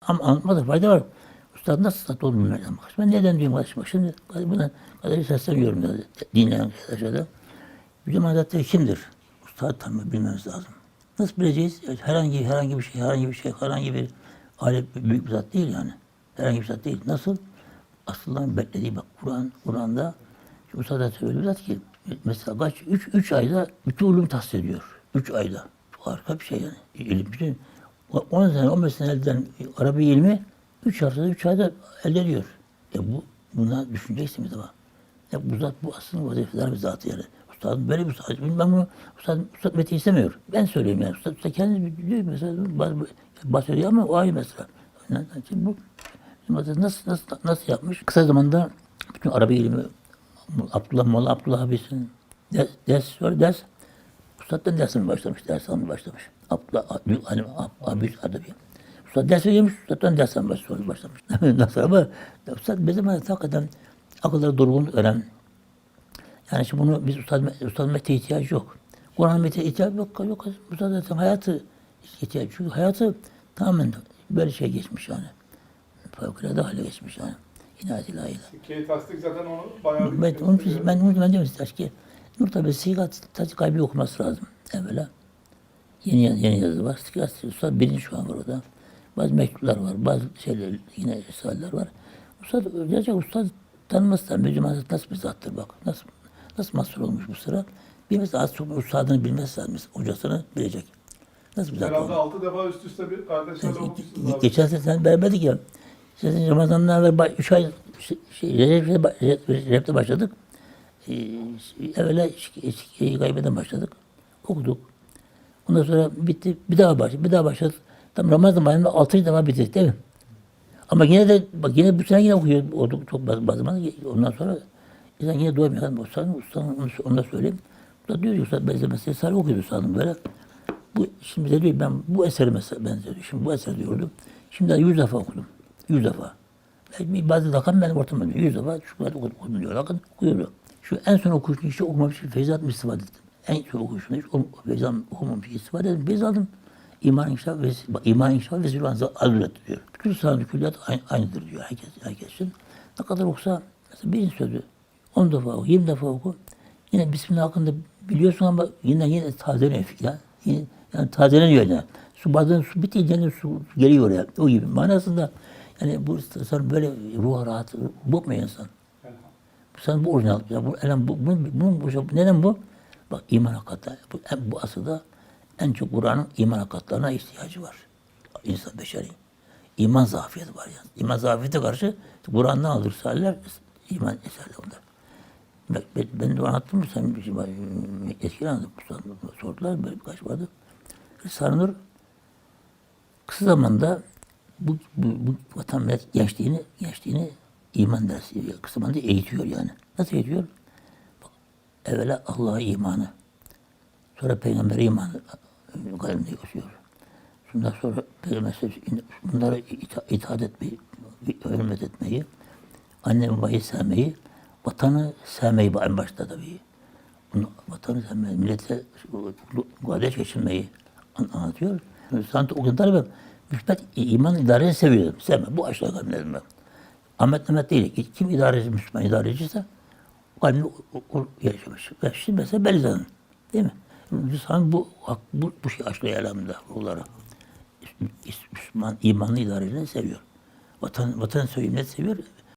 Ama anlatmada fayda var. Üstad nasıl stat bilmem lazım. Ben neden diyorum kardeşim? Bak şimdi buna kadar sesleniyorum da dinleyen arkadaşlar da. Bizim Hazretleri kimdir? Ustad tanımı bilmemiz lazım. Nasıl bileceğiz? Herhangi herhangi bir şey, herhangi bir şey, herhangi bir alet büyük bir zat değil yani. Herhangi bir zat değil. Nasıl? Asılların beklediği bak Kur'an, Kur'an'da şu Ustad Hazretleri öyle bir zat ki mesela kaç? Üç, üç ayda bütün ulum tahsis ediyor. Üç ayda. Harika bir şey yani. İlim bütün 10 sene, 15 sene elde eden Arabi ilmi 3 haftada, 3 ayda elde ediyor. E bu, buna düşüneceksin bir defa. Ya bu zat, bu aslında vazifeler bir zatı yani. Ustadın böyle bir ustad. Ben bunu ustad, ustad Metin istemiyor. Ben söyleyeyim yani. Ustad, ustad kendi diyor mesela bahsediyor ama o ayrı mesela. Yani Şimdi bu nasıl, nasıl, nasıl yapmış? Kısa zamanda bütün Arabi ilmi Abdullah Molla Abdullah abisinin ders, ders ders. Ustad'dan dersine başlamış, ders almaya başlamış. Abdullah, büyük hani abi adabi. Ustad ders veriyormuş, Ustad'dan ders almaya başlamış. başlamış. Nasıl ama Ustad bizim hakikaten akılları durgun öğren. Yani şimdi bunu biz Ustad, Ustad Mete ihtiyacı yok. Kur'an Mete ihtiyacı yok. Yok. Ustad zaten hayatı ihtiyacı Çünkü hayatı tamamen böyle şey geçmiş yani. Fevkalade hale geçmiş yani. İnayet ilahiyle. Sikke-i tasdik zaten onu bayağı Ben onun için ben onu ben diyorum ki Nur sigat tacı kaybı okuması lazım evvela. Yeni yaz, yeni yazı var. Sigat Ustad birinci şu an var orada. Bazı mektuplar var, bazı şeyler yine risaleler var. Ustad, gerçek ustad tanımazsan Müslüman Hazretleri nasıl bir zattır bak. Nasıl nasıl mahsur olmuş bu sıra. Bilmesi az çok ustadını bilmesi lazım. Hocasını bilecek. Nasıl bir zat Herhalde altı defa üst üste bir kardeşlerle okumuşsunuz abi. Geçen sene sen beraberdik ya. Sizin Ramazan'dan ba- üç ay şey, şey, Recep'te başladık. Ee, evvela şikeyi kaybeden başladık. Okuduk. Ondan sonra bitti. Bir daha başladık. Bir daha başladık. Tam Ramazan bayramında altıncı defa bitirdik değil mi? Ama yine de bak yine bu sene yine okuyor. Çok bazı, bazı zaman. Ondan sonra insan yine doymuyor. Yani ustanın, ustanın, onu, onu da söyleyeyim. Usta diyor ki usta benzemesi eser okuyordu ustanın böyle. Bu şimdi de diyor ben bu eseri mesela benziyor. Şimdi bu eser diyordum. Şimdi yüz defa okudum. Yüz defa. Belki bazı rakam benim ortamda. Yüz defa şu kadar okudum, diyor. Bakın okuyordu. Şu en son okuyuşunu işte okumamış için Feyzat mı istifade ettim. En son okuyuşunu hiç Feyzat okumamış istifade ettim. Feyz aldım. İman inşa ve iman inşa ve zülvan azulet diyor. Bütün sahanı külliyat aynı, aynıdır diyor herkes, herkes için. Ne kadar okusa mesela birinci sözü 10 defa oku, 20 defa oku. Yine Bismillah hakkında biliyorsun ama yine yine tazeleniyor fikir. Yine, yani tazeleniyor yani. Su bazen su bitince su geliyor ya. O gibi. Manasında yani bu sana böyle ruh rahat bozmuyor insan. Sana bu orijinal. Ya bu, elem, bu, bu, bu, bu, neden bu? Bak iman hakikati. Bu, bu asılda en çok Kur'an'ın iman hakikatlarına ihtiyacı var. İnsan beşeri. İman zafiyeti var yani. İman zafiyete karşı Kur'an'dan alır risaleler, iman eserler onlar. Ben, ben, ben de anlattım mı sen bir şey. Sordular böyle birkaç vardı. Nur kısa zamanda bu, bu, vatan millet gençliğini, gençliğini iman dersi. Kısa zamanda eğitiyor yani. Nasıl eğitiyor? Bak, evvela Allah'a imanı. Sonra Peygamber'e imanı kalemde yazıyor. Ondan sonra Peygamber Efendimiz bunlara ita- itaat etmeyi, hürmet etmeyi, anne babayı sevmeyi, vatanı sevmeyi en başta tabii. Bunu, vatanı sevmeyi, millete kardeş geçinmeyi an- anlatıyor. Sanki o kadar ben müsbet iman idareyi seviyorum. Sevmem. Bu aşağı kalbim ben. Ahmet Mehmet değil. Kim idareci, Müslüman idareciyse o o yaşamış. Ve şimdi mesela Belizan'ın. Değil mi? Müslüman bu, bu, bu şey aşılıyor elhamdülillah ruhlara. Müslüman imanlı idarecileri seviyor. Vatan, vatan sevimleri seviyor.